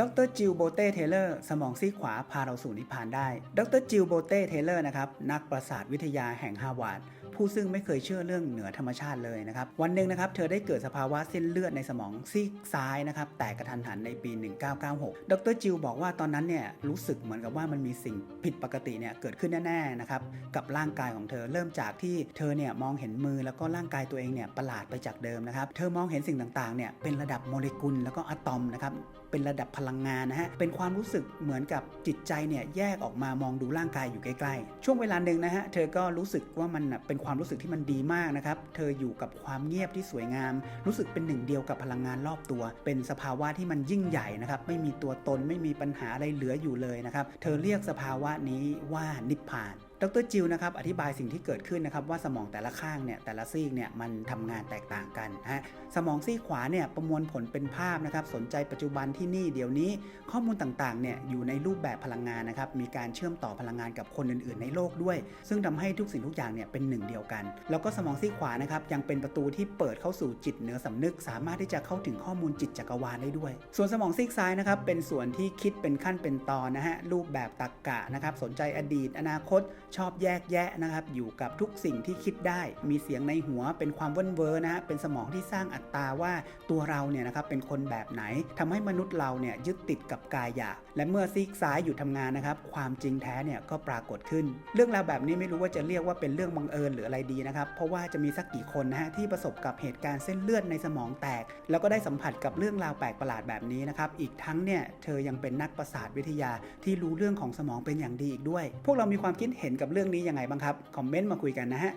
ดรจิลโบเต้เทเลอร์สมองซีขวาพาเราสู่นิพพานได้ ดรจิลโบเต้เทเลอร์นะครับนักประสาทวิทยาแห่งฮาวาดผู้ซึ่งไม่เคยเชื่อเรื่องเหนือธรรมชาติเลยนะครับ วันหนึ่งนะครับ เธอได้เกิดสภาวะเส้นเลือดในสมองซีกซ้ายนะครับ แตกกระทันหันในปี 1996 ดรจิลบอกว่าตอนนั้นเนี่ยรู้สึกเหมือนกับว่ามันมีสิ่งผิดปกติเนี่ยเกิดขึ้นแน่ๆนะครับ กับร่างกายของเธอเริ่มจากที่เธอเนี่ยมองเห็นมือแล้วก็ร่างกายตัวเองเนี่ยประหลาดไปจากเดิมนะครับ เธอมองเห็นสิ่งต่างๆเนี่ยเป็นระดับโมเลกุลแล้วก็อะตอมนะครับเป็นระดับพลังงานนะฮะเป็นความรู้สึกเหมือนกับจิตใจเนี่ยแยกออกมามองดูร่างกายอยู่ใกล้ๆ ช่วงเวลาหนึ่งนะฮะเธอก็รู้สึกว่ามันเป็นความรู้สึกที่มันดีมากนะครับเธออยู่กับความเงียบที่สวยงาม รู้สึกเป็นหนึ่งเดียวกับพลังงานรอบตัว เป็นสภาวะที่มันยิ่งใหญ่นะครับไม่มีตัวตนไม่มีปัญหาอะไรเหลืออยู่เลยนะครับเธอเรียกสภาวะนี้ว่านิพพานดรจิลนะครับอธิบายสิ่งที่เกิดขึ้นนะครับว่าสมองแต่ละข้างเนี่ยแต่ละซีกเนี่ยมันทำงานแตกต่างกันนะฮะสมองซีกขวาเนี่ยประมวลผลเป็นภาพนะครับสนใจปัจจุบันที่นี่เดี๋ยวนี้ ข้อมูลต่างๆเนี่ยอยู่ในรูปแบบพลังงานนะครับมีการเชื่อมต่อพลังงานกับคนอื่น ๆ ในโลกด้วย ซึ่งทำให้ทุกสิ่งทุกอย่างเนี่ยเป็นหนึ่งเดียวกัน แล้วก็สมองซีกขวานะครับยังเป็นประตูที่เปิดเข้าสู่จิตเหนือสำนึก สามารถที่จะเข้าถึงข้อมูลจิตจักรวาลได้ด้วย ส่วนสมองซีกซ้ายนะครับเป็นส่วนที่คิดเป็นขั้นเป็นตอนนะฮะรูปแบบตรรกะนะครับสนใจอดีต อนาคตชอบแยกแยะนะครับ อยู่กับทุกสิ่งที่คิดได้ มีเสียงในหัวเป็นความเว่นเวอร์นะฮะเป็นสมองที่สร้างอัตตาว่าตัวเราเนี่ยนะครับเป็นคนแบบไหนทำให้มนุษย์เราเนี่ยยึดติดกับกายหยาบและเมื่อซีกซ้ายหยุดทำงานนะครับ ความจริงแท้เนี่ยก็ปรากฏขึ้น เรื่องราวแบบนี้ไม่รู้ว่าจะเรียกว่าเป็นเรื่องบังเอิญหรืออะไรดีนะครับ เพราะว่าจะมีสักกี่คนนะฮะที่ประสบกับเหตุการณ์เส้นเลือดในสมองแตก แล้วก็ได้สัมผัสกับเรื่องราวแปลกประหลาดแบบนี้นะครับ อีกทั้งเนี่ยเธอยังเป็นนักประสาทวิทยาที่รู้เรื่องของสมองเป็นอย่างดีอีกด้วย พวกเรามีความคิดเห็นกับเรื่องนี้ยังไงบ้างครับ คอมเมนต์มาคุยกันนะฮะ